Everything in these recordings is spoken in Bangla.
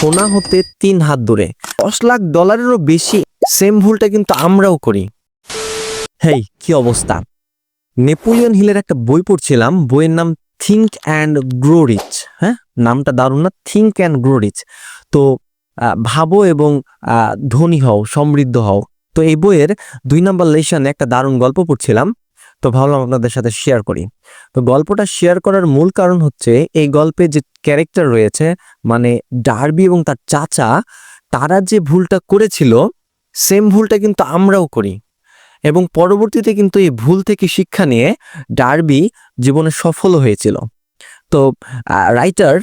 সোনা হতে তিন হাত দূরে। দশ লাখ ডলারেরও বেশি, সেম ভুলটা কিন্তু আমরাও করি। হেই, কি অবস্থা? নেপোলিয়ন হিলের একটা বই পড়ছিলাম, বইয়ের নাম থিঙ্ক অ্যান্ড গ্রো রিচ। হ্যাঁ নামটা দারুণ না? Think and grow rich. তো ভাবো এবং ধনী হও, সমৃদ্ধ হও। তো এই বইয়ের দুই নম্বর লেশনে একটা দারুণ গল্প পড়ছিলাম। তো ভাবলাম আপনাদের সাথে শেয়ার করি। তো গল্পটা শেয়ার করার মূল কারণ হচ্ছে এই গল্পে যে ক্যারেক্টার রয়েছে মানে ডার্বি এবং তার চাচা, তারা যে ভুলটা করেছিল সেম ভুলটা কিন্তু আমরাও করি। এবং পরবর্তীতে কিন্তু এই ভুল থেকে শিক্ষা নিয়ে ডার্বি জীবনে সফল হয়েছিল। তো রাইটার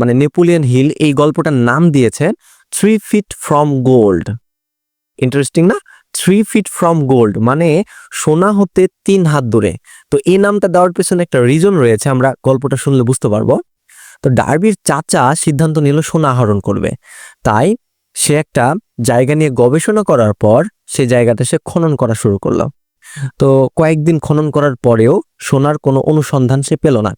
মানে নেপোলিয়ান হিল এই গল্পটার নাম দিয়েছে three feet from gold interesting না? থ্রি ফিট ফ্রম গোল্ড মানে সোনা হতে তিন হাত দূরে। তো এই নামটা দেওয়ার পেছনে একটা রিজন রয়েছে, আমরা গল্পটা শুনলে বুঝতে পারব। তো ডার্বির চাচা সিদ্ধান্ত নিল সোনা আহরণ করবে। তাই সে একটা জায়গা নিয়ে গবেষণা করার পর সে জায়গাটা সে খনন করা শুরু করল। তো কয়েকদিন খনন করার পরেও সোনার কোনো অনুসন্ধান সে পেল না।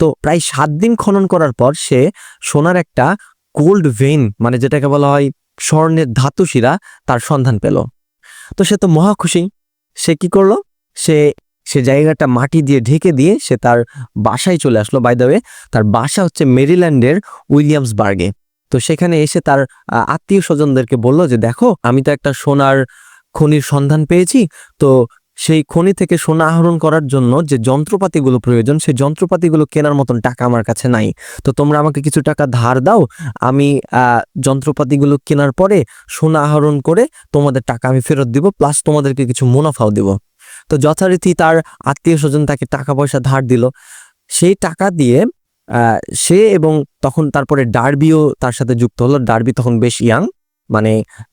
তো প্রায় সাত দিন খনন করার পর সে সোনার একটা গোল্ড ভেইন মানে যেটাকে বলা হয় স্বর্ণের ধাতু শিরা, তার সন্ধান পেল। তো সে তো মহা খুশি। সে কি করল? সে সে জায়গাটা মাটি দিয়ে ঢেকে দিয়ে সে তার বাসায় চলে আসলো। বাই তার বাসা হচ্ছে মেরিল্যান্ডের উইলিয়ামস বার্গে তো সেখানে এসে তার আত্মীয় স্বজনদেরকে বলল যে, দেখো, আমি তো একটা সোনার খনির সন্ধান পেয়েছি। তো সেই খনি থেকে সোনা আহরণ করার জন্য যে যন্ত্রপাতিগুলো প্রয়োজন, সেই যন্ত্রপাতিগুলো কেনার মতন টাকা আমার কাছে নাই। তো তোমরা আমাকে কিছু টাকা ধার দাও, আমি যন্ত্রপাতিগুলো কেনার পরে সোনা আহরণ করে তোমাদের টাকা আমি ফেরত দিব প্লাস তোমাদেরকে কিছু মুনাফাও দিব। তো যথারীতি তার আত্মীয় স্বজন তাকে টাকা পয়সা ধার দিল। সেই টাকা দিয়ে সে এবং তখন তারপরে ডার্বিও তার সাথে যুক্ত হলো। ডার্বি তখন বেশ ইয়াং মানে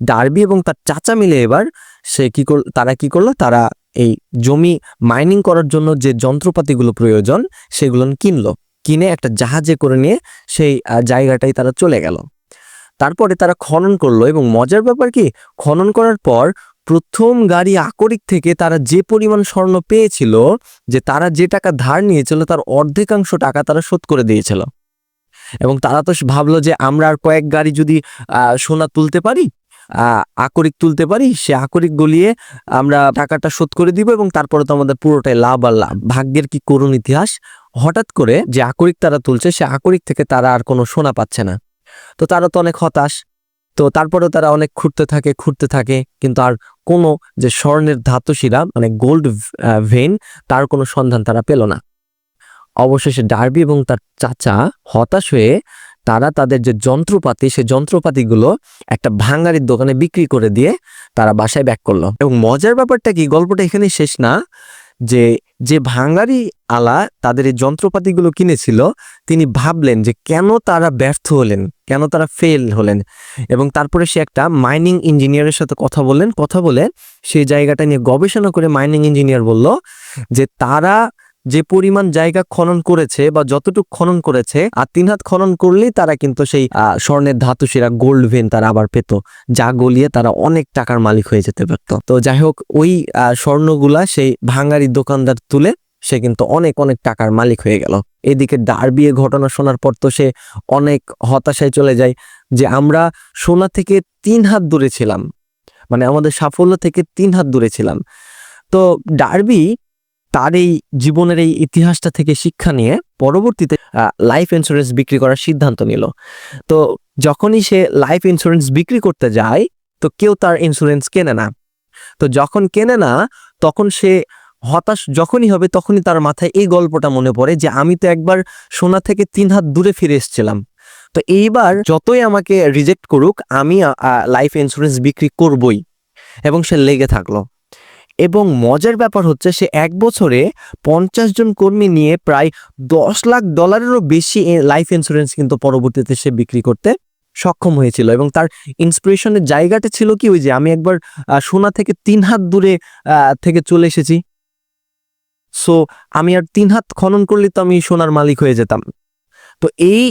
ডার্বি এবং তার চাচা মিলে এবার সে কি করল তারা কি করল? তারা এই জমি মাইনিং করার জন্য যে যন্ত্রপাতিগুলো প্রয়োজন, সেগুলো কিনলো। কিনে একটা জাহাজে করে নিয়ে সেই জায়গাটাই তারা চলে গেল। তারপরে তারা খনন করল এবং মজার ব্যাপার কি, খনন করার পর প্রথম গাড়ি আকরিক থেকে তারা যে পরিমাণ স্বর্ণ পেয়েছিল, যে তারা যে টাকা ধার নিয়েছিল, তার অর্ধেকাংশ টাকা তারা শোধ করে দিয়েছিল। এবং তারা তো ভাবলো যে আমরা আর কয়েক গাড়ি যদি সোনা তুলতে পারি আকরিক তুলতে পারি, সে আকরিক গলিয়ে আমরা টাকাটা শোধ করে দিব এবং তারপরে তো আমাদের পুরোটাই লাভ আর লাভ। ভাগ্যের কি করুণ ইতিহাস? হঠাৎ করে যে আকরিক তারা তুলছে, সে আকরিক থেকে তারা আর কোনো সোনা পাচ্ছে না। তো তারা তো অনেক হতাশ। তো তারপরেও তারা অনেক খুঁড়তে থাকে খুঁড়তে থাকে, কিন্তু আর কোনো যে স্বর্ণের ধাতু শিরা মানে গোল্ড ভেন তার কোনো সন্ধান তারা পেল না। অবশেষে ডার্বি এবং তার চাচা হতাশ হয়ে তারা তাদের যে যন্ত্রপাতি, সে যন্ত্রপাতিগুলো একটা ভাঙারির দোকানে বিক্রি করে দিয়ে তারা বাসায় ব্যাক করল। এবং মজার ব্যাপারটা কি? গল্পটা এখানে শেষ না। যে যে ভাঙারি আলা তাদের এই যন্ত্রপাতিগুলো কিনেছিল, তিনি ভাবলেন যে কেন তারা ব্যর্থ হলেন? কেন তারা ফেল হলেন? এবং তারপরে সে একটা মাইনিং ইঞ্জিনিয়ারের সাথে কথা বললেন। কথা বলে সেই জায়গাটা নিয়ে গবেষণা করে মাইনিং ইঞ্জিনিয়ার বলল যে তারা যে পরিমাণ জায়গা খনন করেছে বা যতটুকু খনন করেছে, আর তিন হাত খনন করলেই তারা কিন্তু সেই স্বর্ণের ধাতু সেরা গোল্ড ভেন তারা আবার পেত, যা গলিয়ে তারা অনেক টাকার মালিক হয়ে যেতে পারত। তো যাই হোক, ওই স্বর্ণগুলা সেই ভাঙারি দোকানদার তুলে সে কিন্তু অনেক অনেক টাকার মালিক হয়ে গেল। এদিকে ডার্বিয়ে ঘটনা শোনার পর তো সে অনেক হতাশায় চলে যায় যে আমরা সোনা থেকে তিন হাত দূরে ছিলাম মানে আমাদের সাফল্য থেকে তিন হাত দূরে ছিলাম। তো ডার্বি তার এই জীবনের এই ইতিহাসটা থেকে শিক্ষা নিয়ে পরবর্তীতে লাইফ ইন্স্যুরেন্স বিক্রি করার সিদ্ধান্ত নিল। তো যখনই সে লাইফ ইন্স্যুরেন্স বিক্রি করতে যায়, তো কেউ তার ইন্স্যুরেন্স কেনে না। তো যখন কেনে না, তখন সে হতাশ যখনই হবে, তখনই তার মাথায় এই গল্পটা মনে পড়ে যে, আমি তো একবার সোনা থেকে তিন হাত দূরে ফিরে এসেছিলাম। তো এইবার যতই আমাকে রিজেক্ট করুক, আমি লাইফ ইন্স্যুরেন্স বিক্রি করবই। এবং সে লেগে থাকল। এবং মজার ব্যাপার হচ্ছে সে এক বছরে পঞ্চাশ জন কর্মী নিয়ে প্রায় দশ লাখ ডলারেরও বেশি লাইফ ইন্স্যুরেন্স কিন্তু পরবর্তীতে সে বিক্রি করতে সক্ষম হয়েছিল এবং তার ইন্সপিরেশনের জায়গাটা ছিল কি? ওই যে আমি একবার সোনা থেকে তিন হাত দূরে থেকে চলে এসেছি। সো আমি আর তিন হাত খনন করলে তো আমি সোনার মালিক হয়ে যেতাম। তো এই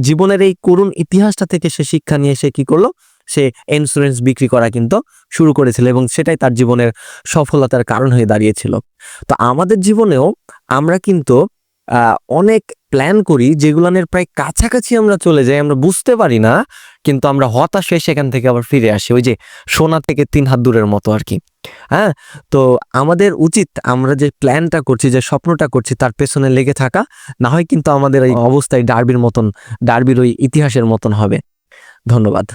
জীবনের এই করুণ ইতিহাসটা থেকে সে শিক্ষা নিয়ে সে কি করল? সে ইন্স্যুরেন্স বিক্রি করা কিন্তু শুরু করেছিল এবং সেটাই তার জীবনের সফলতার কারণ হয়ে দাঁড়িয়েছিল। তো আমাদের জীবনেও আমরা কিন্তু অনেক প্ল্যান করি যেগুলানের প্রায় কাছাকাছি আমরা চলে যাই, আমরা বুঝতে পারি না, কিন্তু আমরা হতাশ হয়ে সেখান থেকে আবার ফিরে আসি। ওই যে সোনা থেকে তিন হাত দূরের মতো আর কি হ্যাঁ? তো আমাদের উচিত আমরা যে প্ল্যানটা করছি, যে স্বপ্নটা করছি, তার পেছনে লেগে থাকা, না হয় কিন্তু আমাদের এই অবস্থায় ডার্বির মতন ডার্বির ওই ইতিহাসের মতন হবে। ধন্যবাদ।